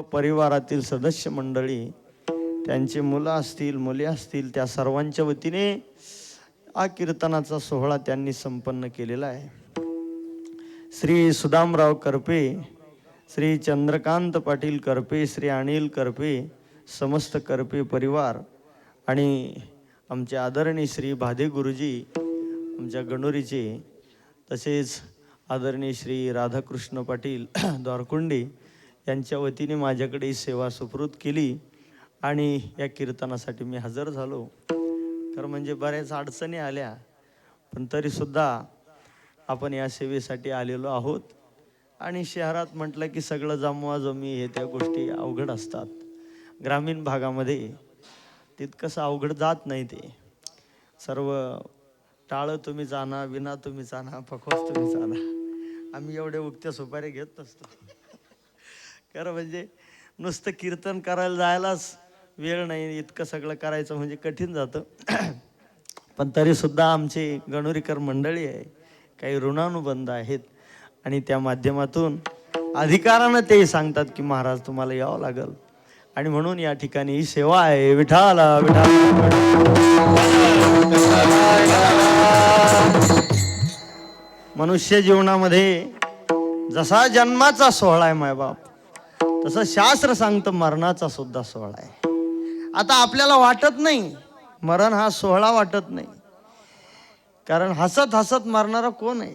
परिवारातील सदस्य मंडळी त्यांचे मुलं असतील मुली असतील त्या सर्वांच्या वतीने हा कीर्तनाचा सोहळा त्यांनी संपन्न केलेला आहे. श्री सुदामराव करपे श्री चंद्रकांत पाटील करपे श्री अनिल करपे समस्त करपे परिवार आणि आमचे आदरणीय श्री भादे गुरुजी आमच्या गणोरीचे तसेच आदरणीय श्री राधाकृष्ण पाटील द्वारकुंडी यांच्या वतीने माझ्याकडे ही सेवा सुपूर्द केली आणि या कीर्तनासाठी मी हजर झालो. तर म्हणजे बऱ्याच अडचणी आल्या पण तरीसुद्धा आपण या सेवेसाठी आलेलो आहोत. आणि शहरात म्हटलं की सगळं जमवा जमी हे त्या गोष्टी अवघड असतात. ग्रामीण भागामध्ये तितकंसं अवघड जात नाही ते. सर्व टाळं तुम्ही जाणा विना तुम्ही जाणा पखवास तुम्ही जाणा आम्ही एवढे उगत्या सुपारी घेत नसतो. खरं म्हणजे नुसतं कीर्तन करायला जायलाच वेळ नाही इतकं सगळं करायचं म्हणजे कठीण जातं. पण तरीसुद्धा आमची गणोरीकर मंडळी आहे काही ऋणानुबंध आहेत आणि त्या माध्यमातून अधिकारानं ते सांगतात की महाराज तुम्हाला यावं लागल. आणि म्हणून या ठिकाणी ही सेवा आहे. विठाला विठाला मनुष्य जीवनामध्ये जसा जन्माचा सोहळा आहे मायबाप तसं शास्त्र सांगतं मरणाचा सुद्धा सोहळा आहे. आता आपल्याला वाटत नाही मरण हा सोहळा वाटत नाही. कारण हसत हसत मरणारा कोण आहे?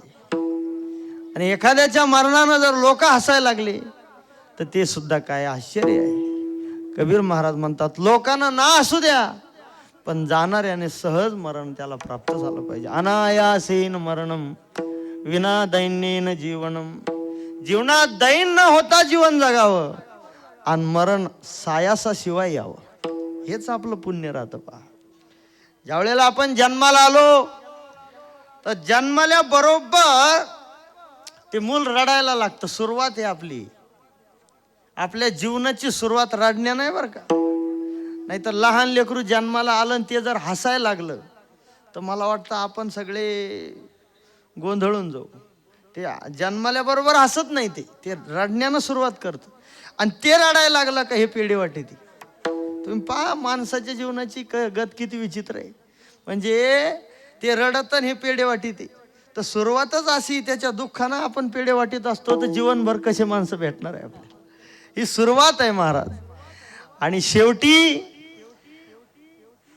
आणि एखाद्याच्या मरणानं जर लोक हसायला लागले तर ते सुद्धा काय आश्चर्य आहे. कबीर महाराज म्हणतात लोकांना ना असू द्या पण जाणाऱ्याने सहज मरण त्याला प्राप्त झालं पाहिजे. अनायासेन मरणम विना दैन्येन जीवनम. जीवनात दैन न होता जीवन जगावं आणि मरण सायासाशिवाय यावं. हेच आपलं पुण्य राहतं पहा. ज्यावेळेला आपण जन्माला आलो तर जन्माल्या बरोबर ते मूल रडायला लागतं. सुरुवात आहे आपली. आपल्या जीवनाची सुरुवात रडण्या नाही बरं का? नाहीतर लहान लेकरू जन्माला आलं आणि ते जर हसायला लागलं तर मला वाटतं आपण सगळे गोंधळून जाऊ. ते जन्माल्याबरोबर हसत नाही ते. ते रडण्यानं सुरुवात करतं. आणि ते रडायला लागलं का हे पेढे वाटे ती तुम्ही पहा माणसाच्या जीवनाची क गत किती विचित्र आहे. म्हणजे ते रडत आणि हे पेढे वाटी ते तर सुरुवातच अशी त्याच्या दुःखानं आपण पेढे वाटीत असतो तर जीवनभर कसे माणसं भेटणार आहे आपल्याला? ही सुरुवात आहे महाराज. आणि शेवटी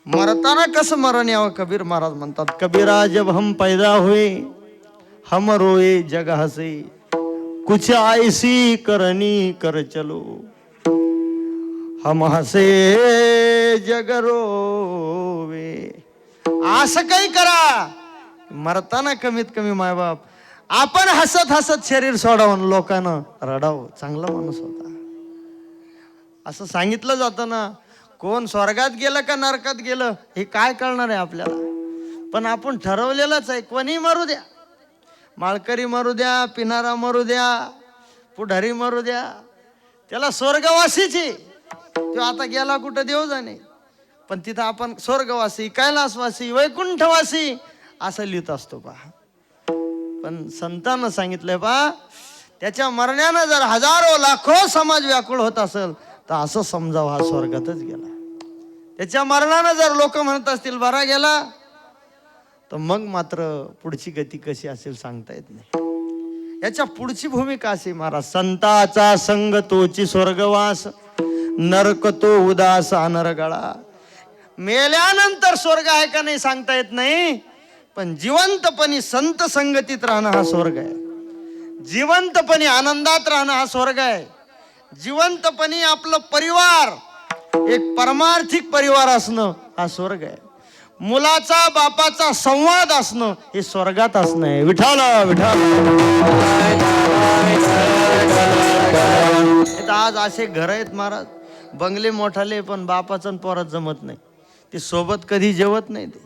मरताना कसं मरण यावं? कबीर महाराज म्हणतात कबीरा जब हम पैदा हुए हम रोए जग हसे कुछ ऐसी करनी कर चलो। हम हसे जग रोवे असं काही करा। मरताना कमीत कमी मायबाप आपण हसत हसत शरीर सोडावं लोकांना रडावं चांगला माणूस होता। असं सांगितलं जातं ना कोण स्वर्गात गेलं का नरकात गेलं हे काय कळणार आहे आपल्याला? पण आपण ठरवलेलंच आहे कोणी मारू द्या. माळकरी मरू द्या पिनारा मरू द्या पुढारी मरू द्या. त्याला स्वर्गवासीची. तो आता गेला कुठं देव जाणे पण तिथं आपण स्वर्गवासी कैलासवासी वैकुंठवासी असं लिहित असतो पहा. पण संतांना सांगितलंय पहा त्याच्या मरण्यानं जर हजारो लाखो समाज व्याकुळ होत असेल तर असं समजावं हा स्वर्गातच गेला. त्याच्या मरणानं जर लोक म्हणत असतील बरा गेला तर मग मात्र पुढची गती कशी असेल सांगता येत नाही. याच्या पुढची भूमिका असे महाराज? संताचा संग तोची स्वर्गवास नरक तो उदास अनरगळा. मेल्यानंतर स्वर्ग आहे का नाही सांगता येत नाही पण जिवंतपणी संत संगतीत राहणं हा स्वर्ग आहे. जिवंतपणी आनंदात राहणं हा स्वर्ग आहे. जिवंतपणी आपलं परिवार एक परमार्थिक परिवार असणं हा स्वर्ग आहे. मुलाचा बापाचा संवाद असणं हे स्वर्गात असणं आहे. विठाल विठाल आज असे घर आहेत महाराज. बंगले मोठाले पण बापाचं पोरात जमत नाही. ते सोबत कधी जेवत नाही ते.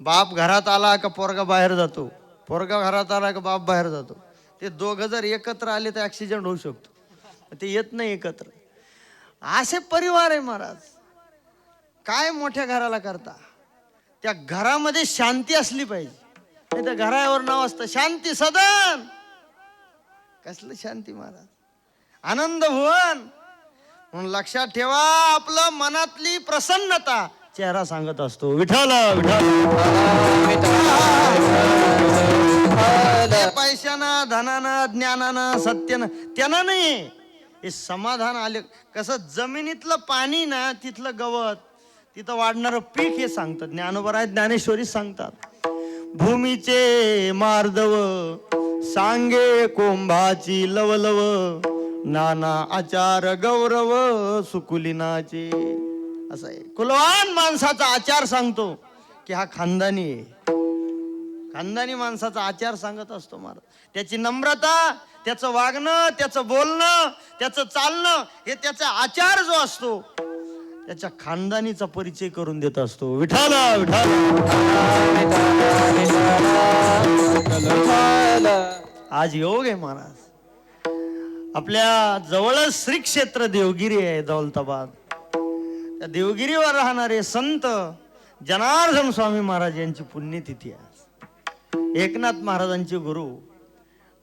बाप घरात आला का पोरगा बाहेर जातो. पोरगा घरात आला का बाप बाहेर जातो. ते दोघं जर एकत्र आले तर ॲक्सिडेंट होऊ शकतो. ते येत नाही एकत्र. असे परिवार आहे महाराज. काय मोठ्या घराला करता? त्या घरामध्ये शांती असली पाहिजे. नाही तर घरावर नाव असतं शांती सदन. कसलं शांती महाराज? आनंद भुवन. म्हणून लक्षात ठेवा आपलं मनातली प्रसन्नता. चेहरा सांगत असतो विठाल विठाल पैशानं धनानं ज्ञानानं सत्यानं त्यानं नाही. हे समाधान आले. कसं जमिनीतलं पाणी ना तिथलं गवत. तिथं वाढणारं पीक हे सांगतात. ज्ञानोबर आहे ज्ञानेश्वरी सांगतात. भूमीचे मार्दव सांगे कोंभाची लवलव नाना आचार गौरव सुकुलिनाचे. असं आहे. कुलवान माणसाचा आचार सांगतो की हा खानदानी आहे. खानदानी माणसाचा आचार सांगत असतो महाराज. त्याची नम्रता त्याचं वागणं त्याचं बोलणं त्याचं चालणं हे त्याचा आचार जो असतो त्याच्या खानदानीचा परिचय करून देत असतो. विठाला विठाला. आज योग आहे महाराज. आपल्या जवळच श्री क्षेत्र देवगिरी आहे दौलताबाद त्या देवगिरीवर राहणारे संत जनार्दन स्वामी महाराज यांची पुण्यतिथी आहे एकनाथ महाराजांचे गुरु.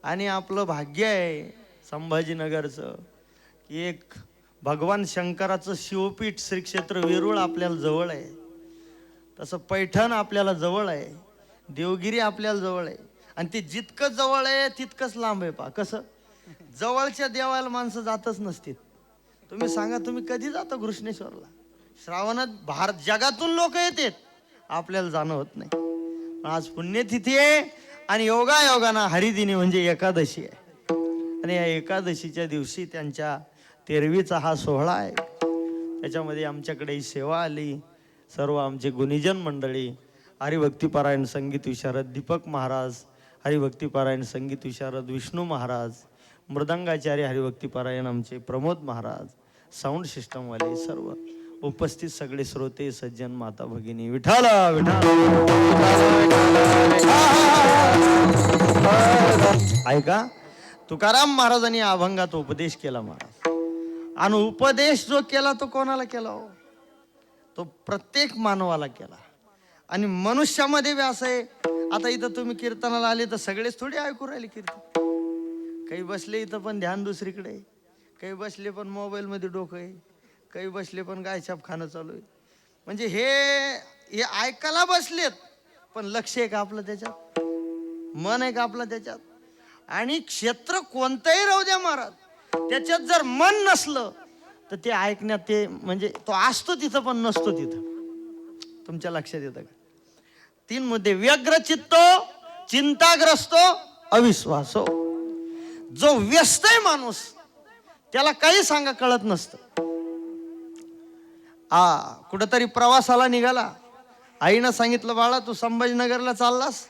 आणि आपलं भाग्य आहे संभाजीनगरचं की एक भगवान शंकराचं शिवपीठ श्री क्षेत्र वेरूळ आपल्याला जवळ आहे. तसं पैठण आपल्याला जवळ आहे. देवगिरी आपल्याला जवळ आहे. आणि ते जितकं जवळ आहे तितकंच लांब आहे पा कसं? जवळच्या देवाला माणसं जातच नसतील. तुम्ही सांगा तुम्ही कधी जाता घृष्णेश्वरला? श्रावणात भारत जगातून लोक येतात. आपल्याला जाणं होत नाही. पण आज पुण्यतिथी आहे आणि योगा योगाना हरिदिनी म्हणजे एकादशी आहे. आणि या एकादशीच्या दिवशी त्यांच्या तेरवीचा हा सोहळा आहे. त्याच्यामध्ये आमच्याकडे ही सेवा आली. सर्व आमचे गुणीजन मंडळी हरिभक्तीपारायण संगीत विशारद दीपक महाराज हरिभक्तीपारायण संगीत विशारद विष्णू महाराज मृदंगाचार्य हरिभक्तीपारायण आमचे प्रमोद महाराज साऊंड सिस्टमवाले सर्व उपस्थित सगळे श्रोते सज्जन माता भगिनी विठाला विठाल ऐका तुकाराम महाराजांनी अभंगात उपदेश केला महाराज आणि उपदेश जो केला तो कोणाला केला हो? तो प्रत्येक मानवाला केला. आणि मनुष्यामध्ये बी असं आहे आता इथं तुम्ही कीर्तनाला आले तर सगळेच थोडी ऐकू राहिले कीर्तन. काही बसले इथं पण ध्यान दुसरीकडे काही बसले पण मोबाईलमध्ये डोकं आहे काही बसले पण गायछाप खाणं चालू आहे. म्हणजे हे हे ऐकायला बसलेत पण लक्ष आहे का आपलं त्याच्यात मन आहे का आपलं त्याच्यात. आणि क्षेत्र कोणतंही राहू द्या महाराज. त्याच्यात जर मन नसलं तर ते ऐकण्यात ते म्हणजे तो असतो तिथं पण नसतो तिथं. तुमच्या लक्षात येतं का? तीन मुद्दे. व्यग्रचित्तो चिंताग्रस्त चिंताग्रस्तो अविश्वासो. जो व्यस्त आहे माणूस त्याला काही सांगा कळत नसतं. आ कुठंतरी प्रवासाला निघाला. आईनं सांगितलं बाळा तू संभाजीनगरला चाललास?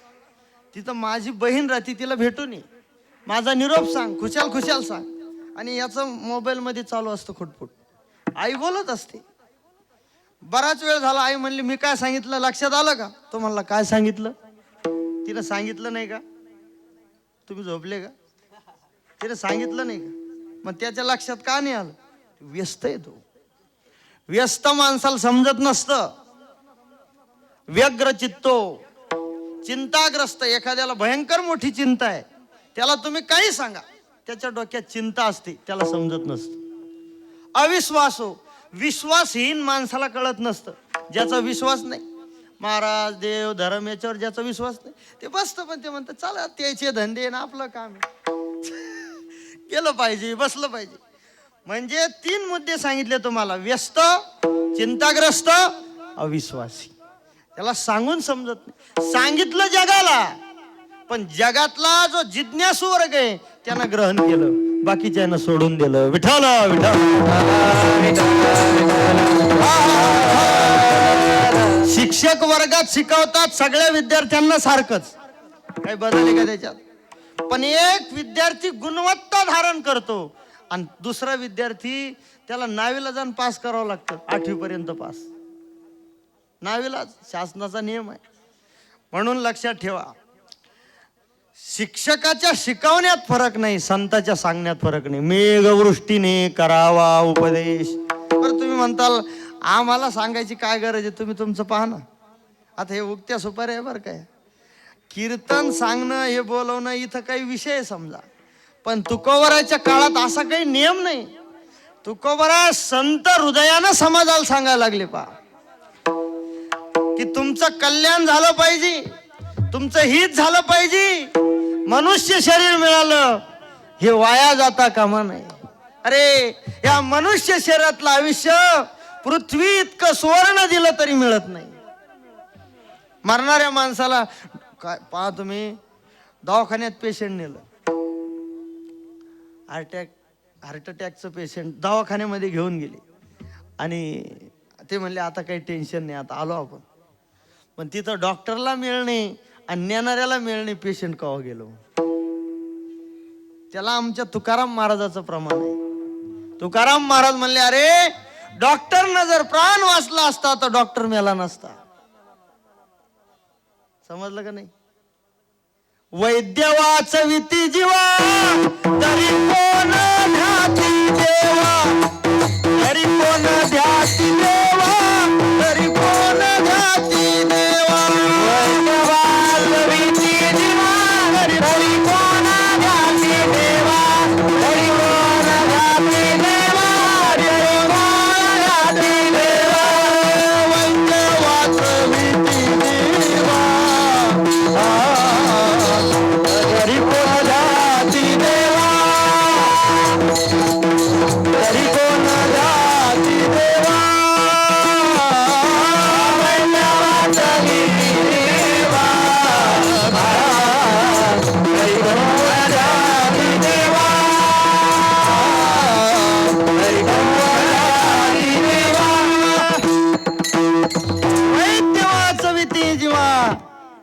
तिथं माझी बहीण राहते तिला भेटून ये. माझा निरोप सांग खुशाल खुशाल सांग. आणि याचं मोबाईलमध्ये चालू असतं खुटफुट आई बोलत असते. बराच वेळ झाला आई म्हणली मी काय सांगितलं? लक्षात आलं का? तो म्हणला काय सांगितलं? तिनं सांगितलं नाही का? तुम्ही झोपले का? तिनं सांगितलं नाही का? मग त्याच्या लक्षात का नाही आलं? व्यस्त आहे तो. व्यस्त माणसाला समजत नसतं. व्यग्र चित्तो चिंताग्रस्त. एखाद्याला भयंकर मोठी चिंता आहे. त्याला तुम्ही काही सांगा. त्याच्या डोक्यात चिंता असते त्याला समजत नसतं. अविश्वासो विश्वासहीन माणसाला कळत नसतं ज्याचा विश्वास नाही. महाराज देव धर्म याच्यावर ज्याचा विश्वास नाही ते बसतं पण ते म्हणतं चला त्याचे धंदे ना आपलं काम आहे. केलं पाहिजे बसलं पाहिजे. म्हणजे तीन मुद्दे सांगितले तुम्हाला व्यस्त चिंताग्रस्त अविश्वासी. त्याला सांगून समजत नाही. सांगितलं जगाला पण जगातला जो जिज्ञासू वर्ग आहे त्यानं ग्रहण केलं बाकीच्यानं सोडून दिलं. विठाल शिक्षक वर्गात शिकवतात सगळ्या विद्यार्थ्यांना सारखंच. काही बदलले का त्याच्यात? पण एक विद्यार्थी गुणवत्ता धारण करतो आणि दुसरा विद्यार्थी त्याला नावीला जाऊन पास करावं लागतं आठवी पर्यंत पास. नावीला शासनाचा नियम आहे. म्हणून लक्षात ठेवा शिक्षकाच्या शिकवण्यात फरक नाही संताच्या सांगण्यात फरक नाही. मेघवृष्टीने करावा उपदेश. बरं तुम्ही म्हणताल आम्हाला सांगायची काय गरज आहे? तुम्ही तुमचं पाहा ना. आता हे उगत्या सुपारी आहे बरं काय. कीर्तन सांगणं हे बोलवणं इथं काही विषय समजा. पण तुकोवराच्या काळात असा काही नियम नाही. तुकोबरा संत हृदयानं समाजाला सांगायला लागले पा की तुमचं कल्याण झालं पाहिजे. तुमचं हित झालं पाहिजे. मनुष्य शरीर मिळालं हे वाया जाता कामा नाही. अरे या मनुष्य शरीरातलं आयुष्य पृथ्वी इतकं सुवर्ण दिलं तरी मिळत नाही. मरणाऱ्या माणसाला काय पहा तुम्ही दवाखान्यात पेशंट नेलं. हार्टॅक हार्ट अटॅकचं पेशंट दवाखान्यामध्ये घेऊन गेले. आणि ते म्हणले आता काही टेन्शन नाही आता आलो आपण. पण तिथं डॉक्टरला मिळणे आणि नेणाऱ्याला मिळणे पेशंट कवा गेलो? त्याला आमच्या तुकाराम महाराजाचं प्रमाण आहे. तुकाराम महाराज म्हणले अरे डॉक्टरनं जर प्राण वाचला असता तर डॉक्टर मेला नसता. समजलं का नाही? वैद्य वाचविती जीवा तरी कोण ध्याती देवा? तरी कोण ध्याती देवा?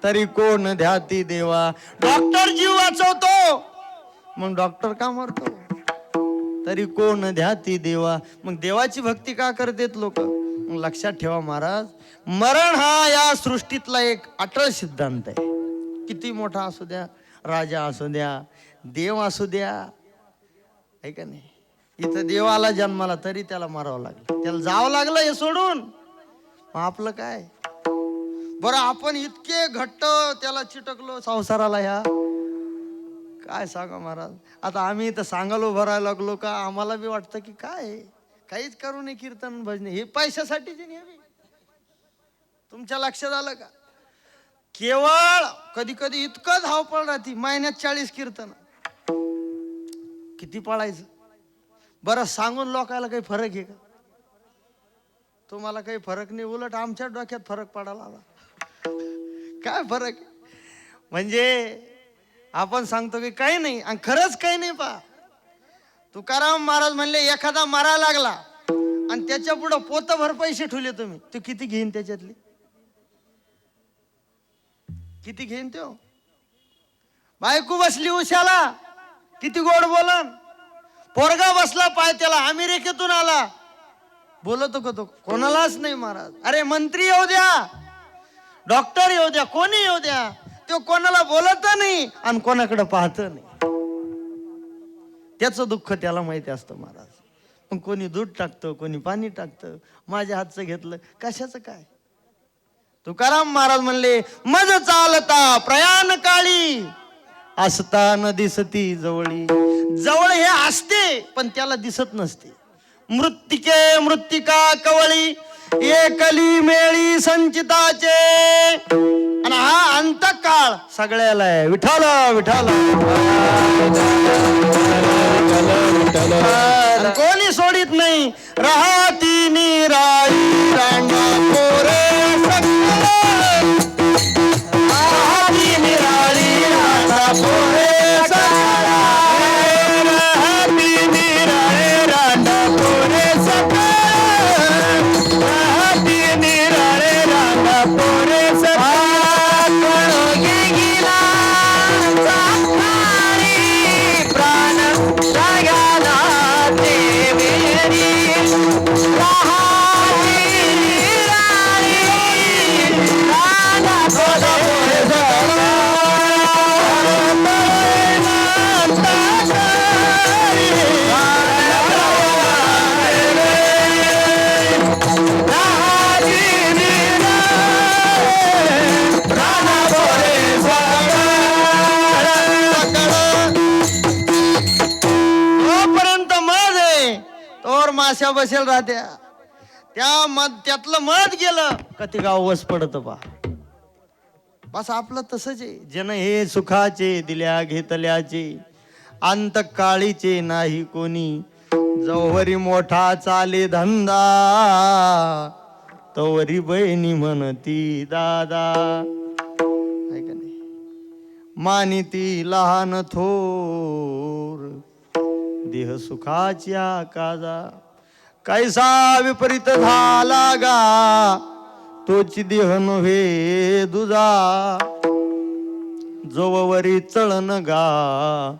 तरी कोण ध्याती देवा? डॉक्टर जीव वाचवतो. मग डॉक्टर का मरतो? तरी कोण ध्याती देवा? मग देवाची भक्ती का करतेत लोक? मग लक्षात ठेवा महाराज मरण हा या सृष्टीतला एक अटळ सिद्धांत आहे. किती मोठा असू द्या राजा असू द्या देव असू द्या. आहे का नाही? इथं देवाला जन्माला तरी त्याला मारावं लागलं. त्याला जावं लागलं हे सोडून. मग आपलं काय? बरं आपण इतके घट्ट त्याला चिटकलो संसाराला ह्या. काय सांगा महाराज? आता आम्ही इथं सांगालो भरायला लागलो का? आम्हाला बी वाटतं की काय? काहीच करू नये कीर्तन भजने. हे पैशासाठीच आहे नेहमी तुमच्या लक्षात आलं का? केवळ कधी कधी इतकं धावपळ राहते महिन्यात चाळीस कीर्तन. किती पळायचं? बरं सांगून लोकायला काही फरक आहे का? तुम्हाला काही फरक नाही उलट आमच्या डोक्यात फरक पडायला आला काय फरक? म्हणजे आपण सांगतो की काही नाही आणि खरंच काही नाही पा तुकाराम महाराज म्हणले एखादा मारा लागला आणि त्याच्या पुढं पोतभर पैसे ठेवले तुम्ही तू किती घेईन त्याच्यातले? किती घेईन तो? बायको बसली उशाला किती गोड बोलन. पोरगा बसला पाय त्याला अमेरिकेतून आला. बोलतो का तो. कोणालाच नाही महाराज. अरे मंत्री येऊ द्या. डॉक्टर येऊ द्या. कोणी येऊ द्या. तो कोणाला बोलत नाही आणि कोणाकडे पाहत नाही. त्याचं दुःख त्याला माहिती असतं महाराज. मग कोणी दूध टाकतं कोणी पाणी टाकतं. माझ्या हातचं घेतलं. कशाचं काय? तुकाराम महाराज म्हणले मज चालता प्रयाण काळी असता न दिसती जवळी. जवळ हे असते पण त्याला दिसत नसते. मृत्तिके मृत्तिका कवळी एकली मेळी संचिताचे. आणि हा अंतकाळ सगळ्याला आहे. विठाल विठाल कोणी सोडित नाही. राहती निराळी रांगा पोरे. अशा बसेल राहत्या. त्या मध त्यातलं मध गेलं का ते गाव वस पडत बा. बस आपलं तसंच आहे. जन हे सुखाचे दिल्या घेतल्याचे. अंत काळीचे नाही कोणी. जवरी मोठा चाले धंदा. तवरी बहिणी म्हणती दादा. आहे नाही? मानिती लहान थोर. देह सुखाच्या काजा कैसा विपरीत झाला गा तोची देह नव्हे दुजा। जोवरी चळन गा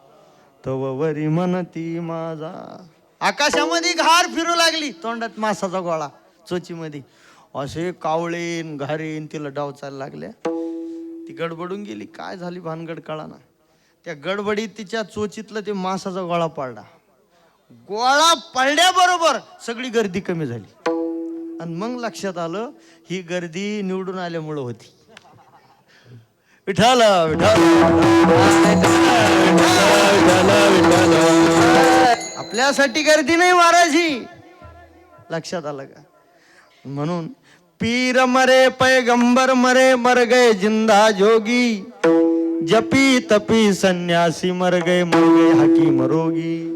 तववरी म्हणती माझा। आकाशामध्ये घार फिरू लागली तोंडात मासाचा गोळा चोचीमध्ये. असे कावळेन घारेन तिला डाव चालला लागल्या. ती गडबडून गेली काय झाली भानगड कळाना. त्या गडबडीत तिच्या चोचीतलं ते मासाचा गोळा पाडला. गोळा पडल्याबरोबर सगळी गर्दी कमी झाली. आणि मग लक्षात आलं ही गर्दी निवडून आल्यामुळं होती. विठाल आपल्यासाठी गर्दी नाही महाराजी. लक्षात आलं का? म्हणून पीर मरे पैगंबर मरे मर गए जिंदा जोगी. जपी तपी सन्यासी मर गए मर गए हकी मरोगी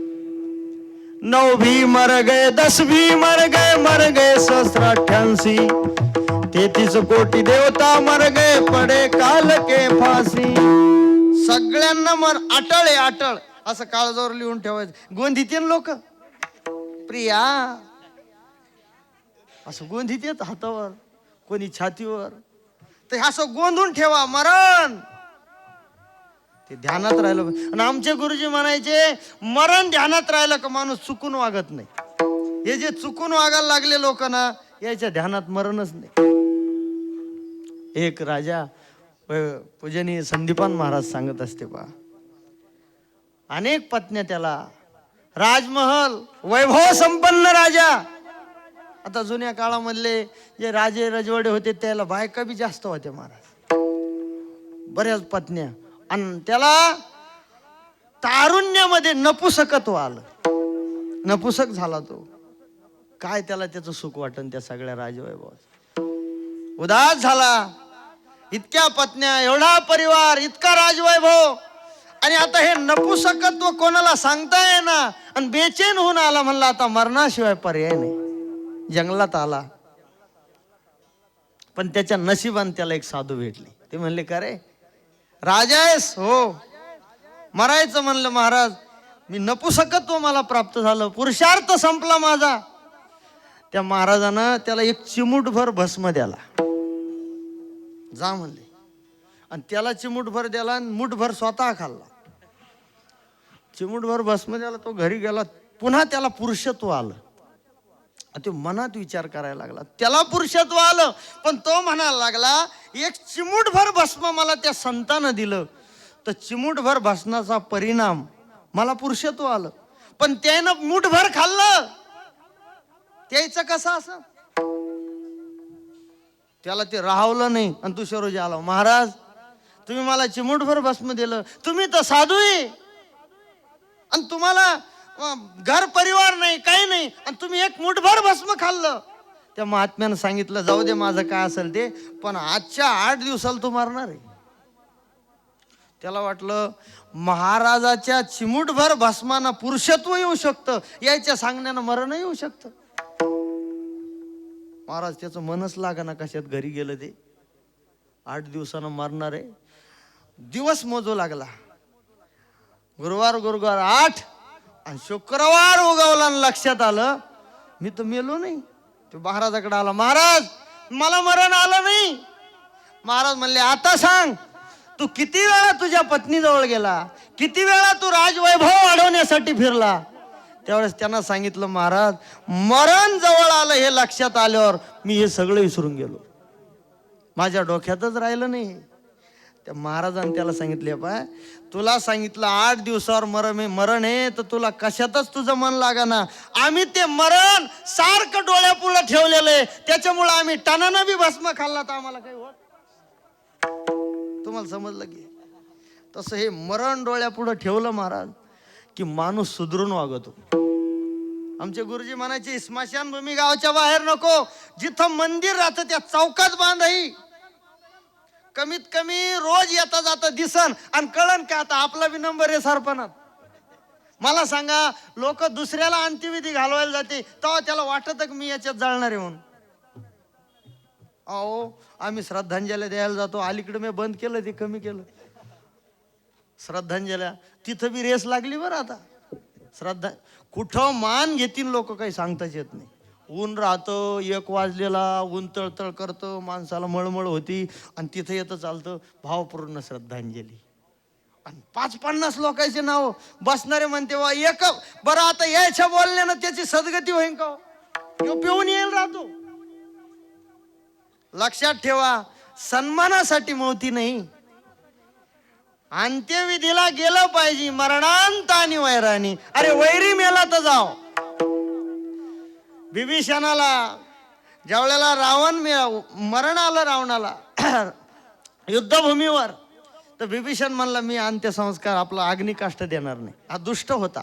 नौ भी मर गए दस भी मर गए मर गए सहस्त्र अठ्याऐंशी तेहतीस कोटी देवता मर गए पडे काल के फासी सगळ्यांना मर अटळ आहे अटळ. असं काळजावर लिहून ठेवायचं. गोंधीते लोक. प्रिया. असं गोंधीत हातावर. कोणी छातीवर. ते असं गोंधून ठेवा मरण. ते ध्यानात राहिलं आणि आमचे गुरुजी म्हणायचे मरण ध्यानात राहिलं का माणूस चुकून वागत नाही. हे जे चुकून वागायला लागले लोक ना याच्या ध्यानात मरणच नाही. एक राजा अं, पूजनीय संदीपान महाराज सांगत असते बा अनेक पत्न्या त्याला राजमहल वैभव संपन्न राजा. आता जुन्या काळामधले जे राजे रजवाडे होते त्याला बायका बी जास्त होत्या महाराज. बऱ्याच पत्न्या. आणि त्याला तारुण्यामध्ये नपुसकत्व आलं. नपुसक झाला तो. काय त्याला त्याचं सुख वाटन त्या सगळ्या राजवैभवात उदास झाला. इतक्या पत्न्या एवढा परिवार इतका राजवैभव. आणि आता हे नपुसकत्व कोणाला सांगता येईना. आणि बेचैन होऊन आला म्हणला आता मरणाशिवाय पर्याय नाही. जंगलात आला. पण त्याच्या नशिबान त्याला एक साधू भेटली. ते म्हणले का रे? राजा आहेस हो. मरायचं म्हणलं महाराज. मी नपुसकत्व हो, मला प्राप्त झालं. पुरुषार्थ संपला माझा. त्या महाराजानं त्याला एक चिमूटभर भस्म द्याला. जा म्हणले. आणि त्याला चिमूटभर द्याला आणि मुठभर स्वतः खाल्ला. चिमूटभर भस्म द्याला तो घरी गेला. पुन्हा त्याला पुरुषत्व आलं. तो मनात विचार करायला लागला. त्याला पुरुषत्व आलं पण तो म्हणायला लागला एक चिमूटभर भस्म मला त्या संतानं दिलं. तर चिमूटभर भस्माचा परिणाम मला पुरुषत्व आलं. पण त्यानं मुठभर खाल्लं. त्याचं कसं असं? त्याला ते राहवलं नाही. आणि दुसऱ्या रोजी आला महाराज तुम्ही मला चिमूटभर भस्म दिलं. तुम्ही तर साधू आहे. आणि तुम्हाला घर परिवार नाही काही नाही. आणि तुम्ही एक मुठभर भस्म खाल्लं. त्या महात्म्यानं सांगितलं जाऊ दे माझं काय असेल ते पण आजच्या आठ दिवसाला तू मारणार आहे. त्याला वाटलं महाराजाच्या चिमूटभर भस्मानं पुरुषत्व येऊ शकतं. याच्या सांगण्यानं मरण येऊ शकतं. महाराज त्याचं मनच लागना कशात घरी गेलं ते. आठ दिवसानं मरणार आहे. दिवस मोजू लागला. गुरुवार गुरुवार आठ आणि शुक्रवार उगवला आणि लक्षात आलं मी तर मेलो नाही. तो महाराजाकडे आला महाराज मला मरण आलं नाही. महाराज म्हणले आता सांग तू किती वेळा तुझ्या पत्नीजवळ गेला? किती वेळा तू राजवैभव वाढवण्यासाठी फिरला? त्यावेळेस त्यांना सांगितलं महाराज मरण जवळ आलं हे लक्षात आल्यावर मी हे सगळं विसरून गेलो. माझ्या डोक्यातच राहिलं नाही त्या महाराजांनी त्याला सांगितले पाय तुला सांगितलं आठ दिवसावर मरण मरण आहे तर तुला कशातच तुझं मन लागा ना आम्ही ते मरण सारखं डोळ्यापुढं ठेवलेलं आहे. त्याच्यामुळं आम्ही टनानं बी भस्म खाल्ला तर आम्हाला काही होत तुम्हाला समजलं की? तसं हे मरण डोळ्यापुढं ठेवलं महाराज की माणूस सुधरून वागतो. आमचे गुरुजी म्हणायचे स्मशानभूमी गावाच्या बाहेर नको. जिथं मंदिर राहतं त्या चौकात बांधाई कमीत कमी रोज येता जाता दिसन आणि कळन का आता आपला बी नंबर आहे सरपणात. मला सांगा लोक दुसऱ्याला अंत्यविधी घालवायला जाते तेव्हा त्याला वाटत की मी याच्यात जळणार आहे म्हणून. अहो आम्ही श्रद्धांजली द्यायला जातो अलीकडे मी बंद केलं ते कमी केलं. श्रद्धांजल्या तिथं बी रेस लागली बरं आता. श्रद्धा कुठं मान घेतील लोक काही सांगताच येत नाही. ऊन राहतं एक वाजलेला ऊन तळतळ करतं माणसाला मळमळ होती आणि तिथं येतं चालतं भावपूर्ण श्रद्धांजली. आणि पाच पन्नास लोकांचे नाव बसणारे म्हणते वा एक बरं आता यायच्या बोलल्यानं त्याची सदगती होईन का हो? पिऊन येईल राहतो लक्षात ठेवा सन्मानासाठी मोती नाही. अंत्यविधीला गेलं पाहिजे मरणांत आणि वैराणी. अरे वैरी मेला तर जाव. विभीषणाला. ज्यावेळेला रावण मे- मरण आलं रावणाला युद्धभूमीवर तर विभीषण म्हणला मी अंत्यसंस्कार आपला अग्निकाष्ट देणार नाही. हा दुष्ट होता.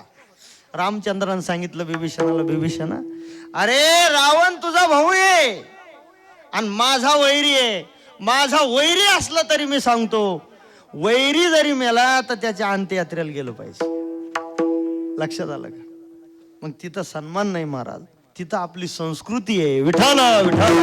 रामचंद्रानं सांगितलं विभीषणाला विभीषण अरे रावण तुझा भाऊ आहे आणि माझा वैरी आहे माझा वैरी असला तरी मी सांगतो वैरी जरी मेला तर त्याच्या अंत्ययात्रेला गेलो पाहिजे. लक्षात आलं का? मग तिथं सन्मान नाही महाराज. तिथं आपली संस्कृती आहे. विठाला विठाला